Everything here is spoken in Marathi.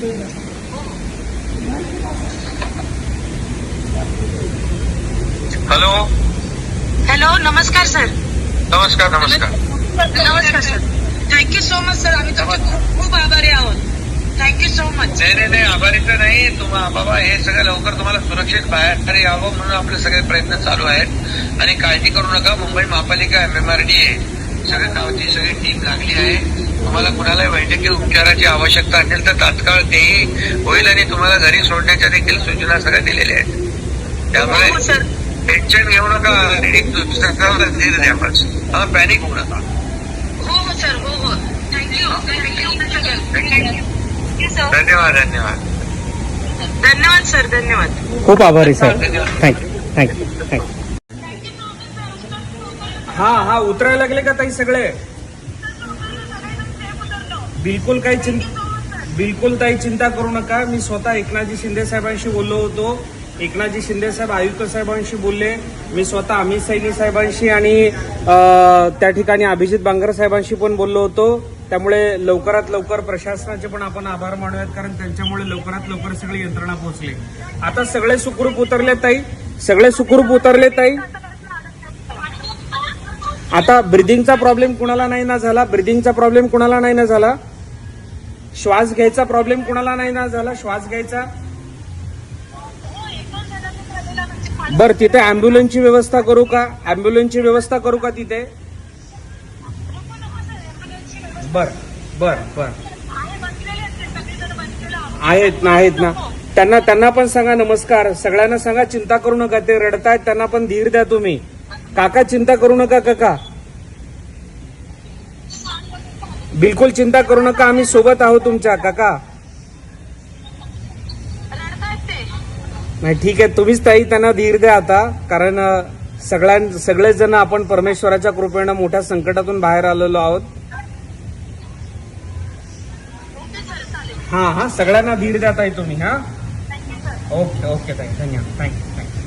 हॅलो। हेलो नमस्कार सर। नमस्कार नमस्कार। नमस्कार sir. Thank you so much sir आम्ही तुमचे खूप खूप आभारी आहोत. थँक्यू सो मच नाही नाही नाही आभारीचं नाही. तुम्हा बाबा हे सगळं लवकर तुम्हाला सुरक्षित बाहेर यावं म्हणून आपले सगळे प्रयत्न चालू आहेत. आणि काळजी करू नका. मुंबई महापालिका एमएमआरडी आहे. सगळ्या गावची सगळी टीम लागली आहे. तुम्हाला कुणाला वैद्यकीय उपचाराची आवश्यकता असेल तर तात्काळ तेही होईल आणि तुम्हाला घरी सोडण्याच्या देखील सूचना सगळ्या दिलेल्या आहेत. हो त्यामुळे सर. टेन्शन घेऊ नका. धीर द्या बस. हा पॅनिक होऊ नका. हो हो सर. हो हो. थँक्यू थँक्यू थँक्यू सर धन्यवाद धन्यवाद. धन्यवाद सर. धन्यवाद. खूप आभारी साहेब थँक्यू थँक्यू थँक्यू हा हा उतरायला लागले का ताई सगळे? बिलकुल काही चिंता बिलकुल काही चिंता करू नका. मी स्वतः एकनाथजी शिंदे साहेबांशी बोललो होतो. एकनाथजी शिंदे साहेब आयुक्त साहेबांशी बोलले. मी स्वतः अमित सैनी साहेबांशी आणि त्या ठिकाणी अभिजित बांगर साहेबांशी पण बोललो होतो. त्यामुळे लवकरात लवकर प्रशासनाचे पण आपण आभार मानूयात कारण त्यांच्यामुळे लवकरात लवकर सगळी यंत्रणा पोहोचली. आता सगळे सुखरूप उतरले ताई. सगळे सुखरूप उतरले ताई. आता ब्रिदिंगचा प्रॉब्लेम कुणाला नाही ना झाला. ब्रिदिंगचा प्रॉब्लेम कुणाला नाही ना झाला. श्वास घ्यायचा प्रॉब्लेम कुणाला नाही ना झाला श्वास घ्यायचा. बर तिथे अँब्युलन्सची व्यवस्था करू का? अँब्युलन्सची व्यवस्था करू का तिथे? बर बर बर. आहेत ना आहेत ना. त्यांना त्यांना पण सांगा नमस्कार. सगळ्यांना सांगा चिंता करू नका ते रडतायत त्यांना पण धीर द्या तुम्ही. काका चिंता करू नका काका. बिलकुल चिंता करू नका आम्ही सोबत आहोत तुमच्या काका. नाही ठीक आहे तुम्हीच ताई त्यांना धीर द्या आता कारण सगळ्यां सगळेच जण आपण परमेश्वराच्या कृपेनं मोठ्या संकटातून बाहेर आलेलो आहोत. हा हा सगळ्यांना धीर द्या ताई तुम्ही हा. ओके ओके ताई धन्यवाद थँक्यू थँक्यू